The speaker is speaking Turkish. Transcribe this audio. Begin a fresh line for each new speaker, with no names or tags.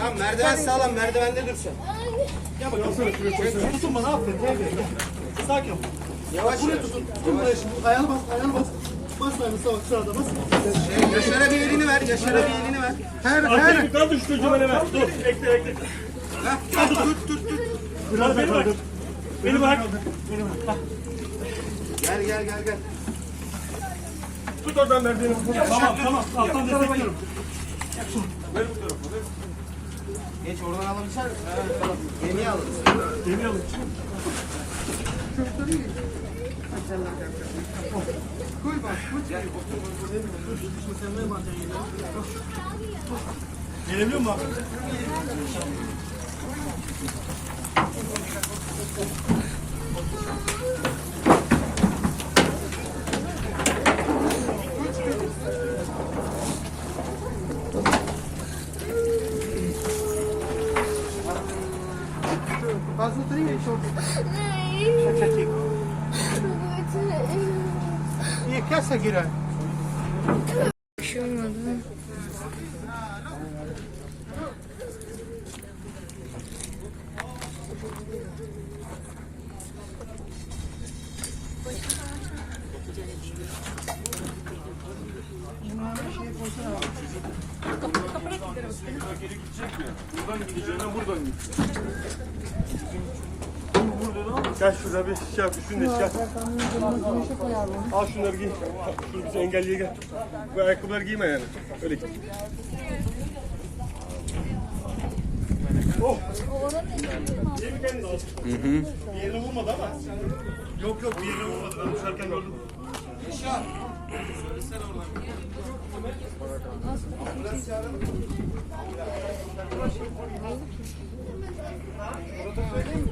Tamam merdiven sağlam merdivende dursun.
Gel bakalım. Şöyle tutun bana aferin. Gel gel gel. Sakin ol.
Yavaş
Buraya
yavaş.
tutun. Tutun buraya şimdi. Ayağını bas, ayağını bas. Bas ayağını sağ sağda bas.
Şey, Yaşar'a bir elini ver. Yaşar'a bir elini ver.
Her
kaldır şu çocuğu bana ver. Dur bekle bekle.
Heh, tut tut tut.
Biraz beni bak. Beni bak.
Gel gel gel gel.
Tut oradan merdiveni. Tamam tamam. Alttan destekliyorum.
Geç oradan alabilsem. Yeni alırız.
Beni alın.
Koy bak.
Gelebiliyor musun abi?
Fazla oturayım ya. Çok. İyi kasa girer.
Bir şey olmadı.
Buradan gideceğine buradan git. Gel şurada bir şey yap, üstünde şey yap. Al şunları giy. Şunu bize engelliye gel. Bu ayakkabıları giyme yani. Öyle git. Oh. Mi? Hı hı. Bir yerine vurmadı ama. Yok yok bir yerine vurmadı. Ben düşerken gördüm. Yaşar. Söylesene oradan. Ambulans çağırın. Ambulans. Burada söyleyeyim mi?